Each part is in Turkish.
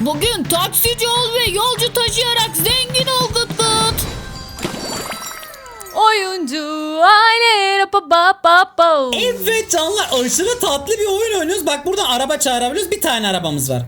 Bugün taksici ol ve yolcu taşıyarak zengin ol Gut Gut. Oyuncu aile pa pa pa pa. Evet canlar aşırı tatlı bir oyun oynuyoruz. Bak buradan araba çağırabiliyoruz. Bir tane arabamız var.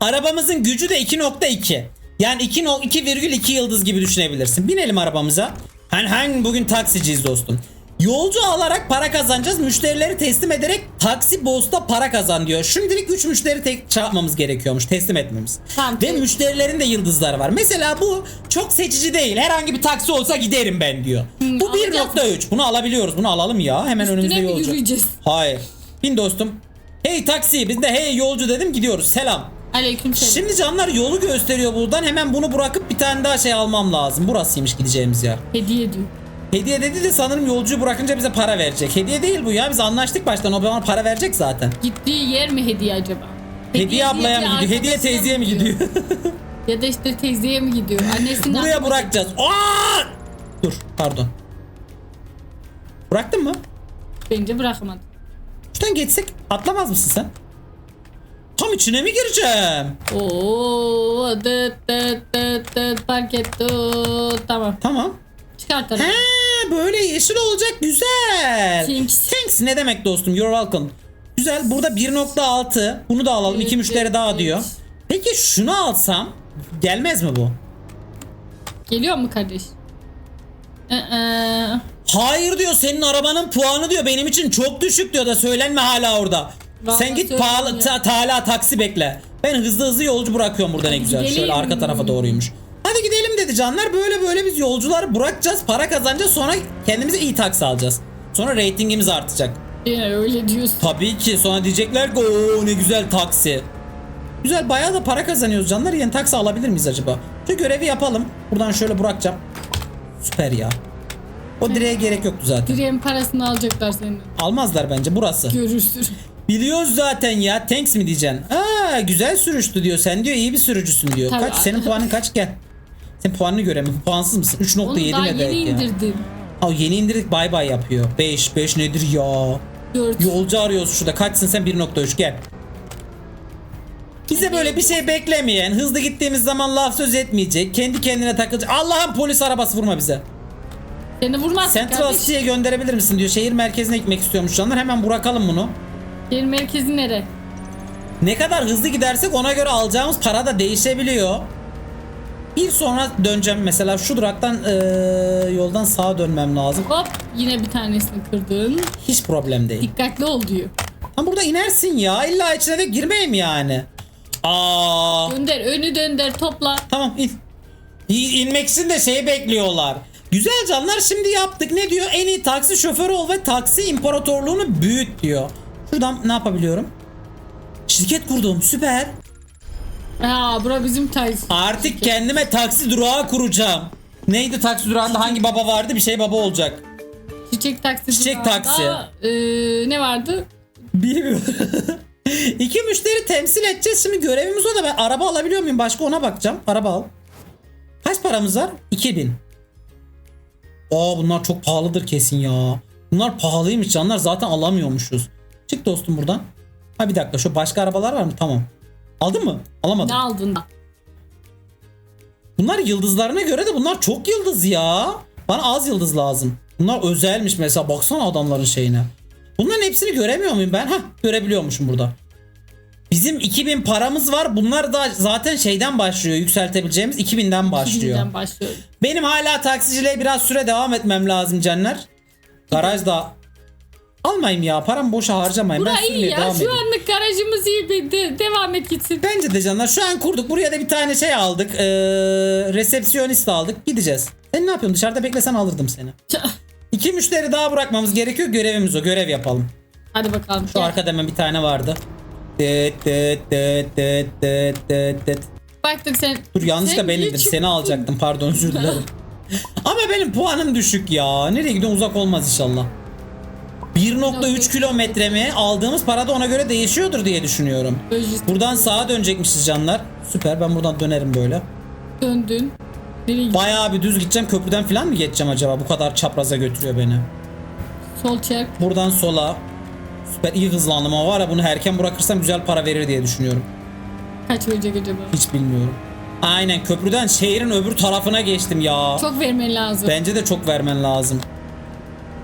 Arabamızın gücü de 2.2. Yani 2.2,2 yıldız gibi düşünebilirsin. Binelim arabamıza. Hani hani bugün taksiciyiz dostum. Yolcu alarak para kazanacağız. Müşterileri teslim ederek taksi bosta para kazan diyor. Şimdilik 3 müşteri tek çarpmamız gerekiyormuş. Teslim etmemiz. Tamam, Ve müşterilerin de yıldızları var. Mesela bu çok seçici değil. Herhangi bir taksi olsa giderim ben diyor. bu alacağız 1.3. Bunu alabiliyoruz. Bunu alalım ya. Hemen önümüzde Üstüne mi yolcu. yürüyeceğiz? Hayır. Bin dostum. Hey taksi biz de hey yolcu dedim gidiyoruz selam. Aleyküm selam. Şimdi canlar yolu gösteriyor buradan hemen bunu bırakıp bir tane daha şey almam lazım. Burasıymış gideceğimiz yer. Hediye diyor. Hediye dedi de sanırım yolcuyu bırakınca bize para verecek. Hediye değil bu ya biz anlaştık baştan o bana para verecek zaten. Gittiği yer mi hediye acaba? Hediye, ablaya mı gidiyor? Hediye teyzeye mi gidiyor? ya da işte teyzeye mi gidiyor? Annesinin Buraya bırakacağız. Aa! Dur pardon. Bıraktın mı? Bence bırakamadı. Şuradan geçsek atlamaz mısın sen? Tam içine mi gireceğim? Oo, dıt dıt dıt dıt park et tut. Tamam. Çıkartalım. He böyle yeşil olacak güzel. Thanks. Thanks ne demek dostum? You're welcome. Güzel burada 1.6 bunu da alalım. İki Evet, müşteri daha evet. diyor. Peki şunu alsam gelmez mi bu? Geliyor mu kardeş? Ee, Hayır diyor senin arabanın puanı diyor benim için çok düşük diyor da söylenme hala orada. Vallahi Sen git pahalı ta, tala taksi bekle. Ben hızlı hızlı yolcu bırakıyorum burada ne güzel. Şöyle arka tarafa doğruymuş. Canlar. Böyle böyle biz yolcuları bırakacağız, para kazanacağız. Sonra kendimize iyi taksi alacağız. Sonra reytingimiz artacak. yine öyle diyorsun. Tabii ki sonra diyecekler ki o ne güzel taksi. Güzel bayağı da para kazanıyoruz canlar. Yeni taksi alabilir miyiz acaba? Şu görevi yapalım. Buradan şöyle bırakacağım. Süper ya. O direğe gerek yoktu zaten. Direğin parasını alacaklar senin. Almazlar bence burası. Görürsün. Biliyoruz zaten ya. Thanks mi diyeceksin? Aa güzel sürüştü diyor. Sen diyor iyi bir sürücüsün diyor. Tabii. Kaç senin puanın kaç gel. Sen puanını göremiyorum. Puansız mısın? 3.7 Onu daha ne yeni demek ya? indirdim. Ha, yeni indirdik bay bay yapıyor. 5 5 nedir ya? 4. Yolcu arıyoruz şurada. Kaçsın sen 1.3 gel. Bize böyle bir şey beklemeyen, hızlı gittiğimiz zaman laf söz etmeyecek, kendi kendine takılacak. Allah'ım polis arabası vurma bize. Seni vurmaz Central kardeş. City'ye gönderebilir misin diyor. Şehir merkezine gitmek istiyormuş canlar. Hemen bırakalım bunu. Şehir merkezi nere? Ne kadar hızlı gidersek ona göre alacağımız para da değişebiliyor. Bir sonra döneceğim mesela şu duraktan eee, yoldan sağa dönmem lazım. Hop yine bir tanesini kırdın. Hiç problem değil. Dikkatli ol diyor. Ama burada inersin ya. İlla içine de girmeyeyim yani. Aa, Dönder önü dönder topla. tamam in. İnmek için de şeyi bekliyorlar. Güzel canlar şimdi yaptık. Ne diyor? En iyi taksi şoförü ol ve taksi imparatorluğunu büyüt diyor. Şuradan ne yapabiliyorum? Şirket kurdum. Süper. Ha bura bizim taksi. Artık kendime taksi durağı kuracağım. Neydi taksi durağında hangi baba vardı? Bir şey baba olacak. Çiçek taksi. Çiçek durağında, taksi. eee, ne vardı? Bilmiyorum. İki müşteri temsil edeceğiz. Şimdi görevimiz o da ben araba alabiliyor muyum? Başka ona bakacağım. Araba al. Kaç paramız var? 2000. Aa bunlar çok pahalıdır kesin ya. Bunlar pahalıymış canlar zaten alamıyormuşuz. Çık dostum buradan. Ha bir dakika şu başka arabalar var mı? Tamam. Aldın mı? Alamadım. Ne aldın da? Bunlar yıldızlarına göre de bunlar çok yıldız ya. Bana az yıldız lazım. Bunlar özelmiş mesela baksana adamların şeyine. Bunların hepsini göremiyor muyum ben? Hah görebiliyormuşum burada. Bizim 2000 paramız var. Bunlar da zaten şeyden başlıyor. Yükseltebileceğimiz 2000'den başlıyor. Şimdiden başlıyor. Benim hala taksiciliğe biraz süre devam etmem lazım canlar. Garajda almayayım ya. Paramı boşa harcamayın. Bura ben iyi ya. devam Şu edeyim. anlık garajımız iyi. Bir de, devam et gitsin. Bence de canlar şu an kurduk. Buraya da bir tane şey aldık. Ee, resepsiyonist aldık. Gideceğiz. Sen ne yapıyorsun? Dışarıda beklesen alırdım seni. İki müşteri daha bırakmamız gerekiyor. Görevimiz o. Görev yapalım. Hadi bakalım. Şu Gel. arkada hemen bir tane vardı. Dıt dıt dıt dıt dıt dıt dıt. Baktık sen. Dur yanlışlıkla Sen benimdir. Seni alacaktım. Pardon özür dilerim. Ama benim puanım düşük ya. Nereye gidiyorsun uzak olmaz inşallah. 1.3 kilometre mi? Aldığımız para da ona göre değişiyordur diye düşünüyorum. Buradan sağa dönecekmişiz canlar. Süper ben buradan dönerim böyle. döndün. Nereye? Bayağı bir düz gideceğim köprüden falan mı geçeceğim acaba? Bu kadar çapraza götürüyor beni. Sol çek. Buradan sola. Süper iyi hızlandım ama var ya bunu erken bırakırsam güzel para verir diye düşünüyorum. Kaç verecek acaba? Hiç bilmiyorum. Aynen köprüden şehrin öbür tarafına geçtim ya. Çok vermen lazım. Bence de çok vermen lazım.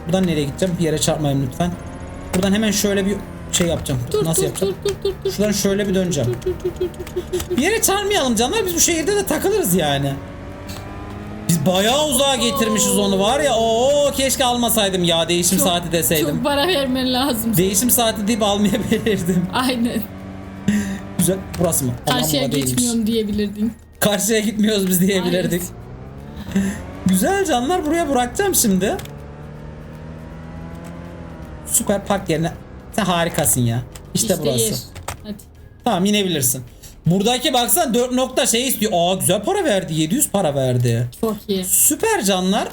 Buradan nereye gideceğim? Bir yere çarpmayayım lütfen. Buradan hemen şöyle bir şey yapacağım. Dur Nasıl dur, yapacağım? dur dur dur dur. Şuradan şöyle bir döneceğim. Dur, dur, dur, dur, dur. Bir yere çarpmayalım canlar. Biz bu şehirde de takılırız yani. Biz bayağı uzağa getirmişiz onu var ya. Oo keşke almasaydım ya değişim Çok- saati deseydim. Çok para vermen lazım. Değişim saati deyip almayabilirdim. Aynen. Güzel. Burası mı? Karşıya değilmiş. geçmiyorum diyebilirdin. Karşıya gitmiyoruz biz diyebilirdik. Güzel canlar buraya bırakacağım şimdi. Süper park yerine. Sen harikasın ya. İşte, burası. yer. Hadi. Tamam inebilirsin. Buradaki baksan 4 nokta şey istiyor. Aa güzel para verdi. 700 para verdi. Çok iyi. Süper canlar.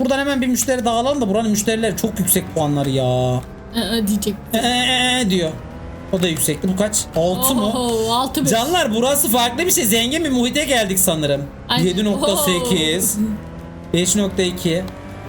Buradan hemen bir müşteri daha alalım da buranın müşterileri çok yüksek puanları ya. Aa, diyecek. Ee, ee, ee diyor. O da yüksekti. Bu kaç? 6 mı? Oho, altı beş. Canlar burası farklı bir şey. Zengin bir muhite geldik sanırım. Aynen. 7.8 5.2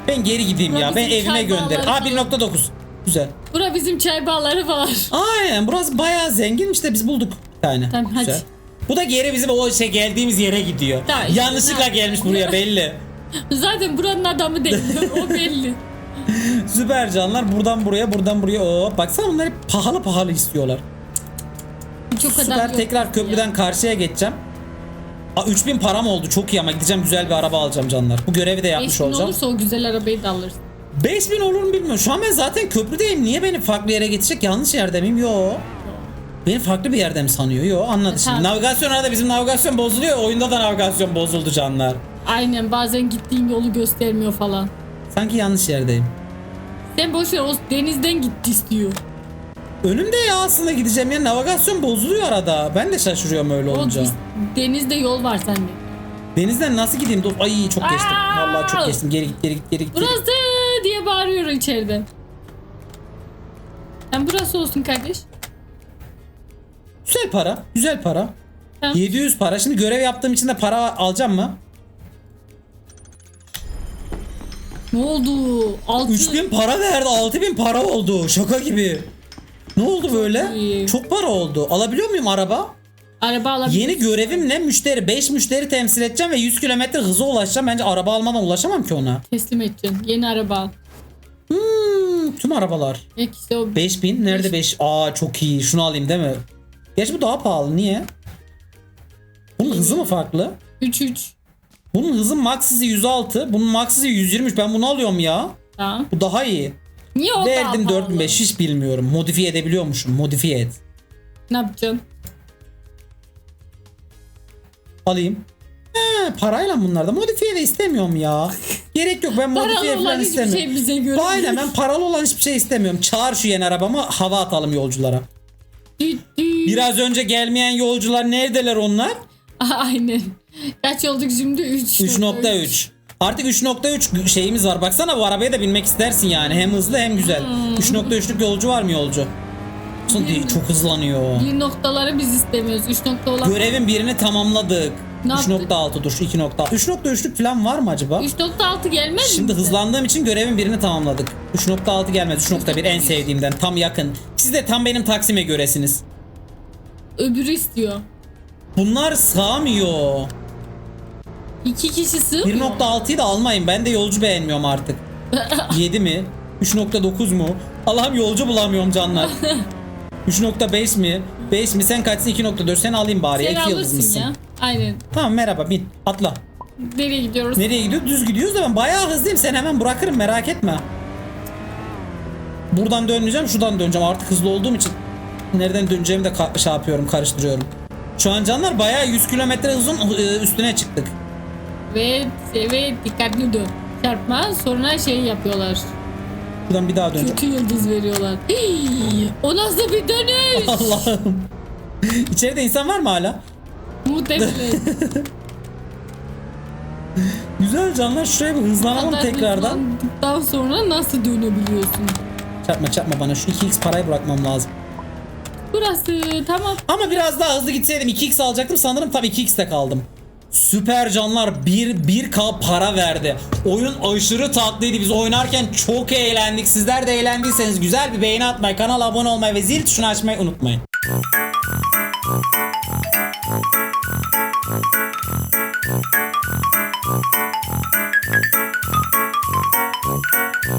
Ben geri gideyim ya. Ben evime gönder. Aa 1.9 Güzel. Bura bizim çay bağları var. Aynen burası bayağı zengin işte biz bulduk bir tane. Tamam, hadi. Güzel. Bu da geri bizim o şey geldiğimiz yere gidiyor. Tamam, işte, Yanlışlıkla tamam. gelmiş buraya belli. Zaten buranın adamı değil. o belli. Süper canlar buradan buraya buradan buraya. Oo, baksana bunlar hep pahalı pahalı istiyorlar. Çok Süper tekrar ya. köprüden karşıya geçeceğim. Aa, 3000 param oldu çok iyi ama gideceğim güzel bir araba alacağım canlar. Bu görevi de yapmış 5000 olacağım. olursa o güzel arabayı da alırsın. 5000 olur mu bilmiyorum. Şu an ben zaten köprüdeyim. Niye beni farklı yere getirecek? Yanlış yerde miyim? Yo. Beni farklı bir yerde mi sanıyor? Yo anladı şimdi. Tamam. Navigasyon arada bizim navigasyon bozuluyor. Oyunda da navigasyon bozuldu canlar. Aynen bazen gittiğin yolu göstermiyor falan. Sanki yanlış yerdeyim. Sen boş ver o denizden gitti istiyor. Önümde ya aslında gideceğim ya navigasyon bozuluyor arada. Ben de şaşırıyorum öyle O olunca. denizde yol var sende. Denizden nasıl gideyim? Ay çok geçtim. Aa! Vallahi çok geçtim. Geri git geri git. geri git. Burası diye bağırıyor içeriden. Sen burası olsun kardeş. Güzel para. Güzel para. Tamam. 700 para. Şimdi görev yaptığım için de para alacağım mı? Ne oldu? Altı. 3000 para verdi. 6000 para oldu. Şaka gibi. Ne oldu böyle? iyi. Çok para oldu. Alabiliyor muyum araba? Araba alabilir. Yeni görevim ne? Müşteri. 5 müşteri temsil edeceğim ve 100 kilometre hıza ulaşacağım. Bence araba almadan ulaşamam ki ona. Teslim edeceksin. Yeni araba al. Tüm arabalar. Ek işte o 5000 nerede 5? Aa çok iyi. Şunu alayım değil mi? Gerçi bu daha pahalı. Niye? Bunun hızı mı farklı? 3-3. Bunun hızı max hızı 106. Bunun max hızı 123. Ben bunu alıyorum ya. Tamam. Bu daha iyi. Niye o Verdim daha 4005 hiç bilmiyorum. Modifiye edebiliyormuşum. Modifiye et. Ne yapacaksın? Alayım. He, parayla bunlar da modifiye de istemiyorum ya. Gerek yok ben modifiye Paralı olan falan hiçbir istemiyorum. şey bize göre Aynen ben paralı olan hiçbir şey istemiyorum. Çağır şu yeni arabamı hava atalım yolculara. Biraz önce gelmeyen yolcular neredeler onlar? Aynen. Kaç olduk şimdi? 3. 3.3. Artık 3.3 şeyimiz var. Baksana bu arabaya da binmek istersin yani. Hem hızlı hem güzel. Hmm. 3.3'lük yolcu var mı yolcu? Son değil, çok hızlanıyor. Bir noktaları biz istemiyoruz. 3 nokta olan Görevin birini tamamladık. Ne yaptık? 3.6 dur 2.6. 3.3'lük falan var mı acaba? 3.6 gelmez mi? Şimdi bize? hızlandığım için görevin birini tamamladık. 3.6 gelmedi. 3.1 en sevdiğimden. Tam yakın. Siz de tam benim Taksim'e göresiniz. Öbürü istiyor. Bunlar sığamıyor. 2 kişi sığmıyor. 1.6'yı da almayın. Ben de yolcu beğenmiyorum artık. 7 mi? 3.9 mu? Allah'ım yolcu bulamıyorum canlar. 3.5 mi? 5 mi? Sen kaçsın 2.4 sen alayım bari. Sen 2 alırsın ya. Aynen. Tamam merhaba bin. Atla. Nereye gidiyoruz? Nereye gidiyor? Düz gidiyoruz da ben bayağı hızlıyım. Sen hemen bırakırım merak etme. Buradan dönmeyeceğim, şuradan döneceğim. Artık hızlı olduğum için nereden döneceğimi de şey yapıyorum, karıştırıyorum. Şu an canlar bayağı 100 kilometre hızın üstüne çıktık. Ve evet dikkatli dön. Çarpma sonra şey yapıyorlar. Buradan bir daha döneceğim. Kötü yıldız veriyorlar. Hii, o nasıl bir dönüş? Allah'ım. İçeride insan var mı hala? Muhtemelen. Güzel canlar şuraya bir hızlanalım tekrardan. hızlandıktan sonra nasıl dönebiliyorsun? Çarpma çarpma bana şu 2x parayı bırakmam lazım. Burası tamam. Ama biraz daha hızlı gitseydim 2x alacaktım sanırım tabii 2x'te kaldım. Süper canlar 1 1k para verdi. Oyun aşırı tatlıydı. Biz oynarken çok eğlendik. Sizler de eğlendiyseniz güzel bir beğeni atmayı, kanala abone olmayı ve zil tuşunu açmayı unutmayın.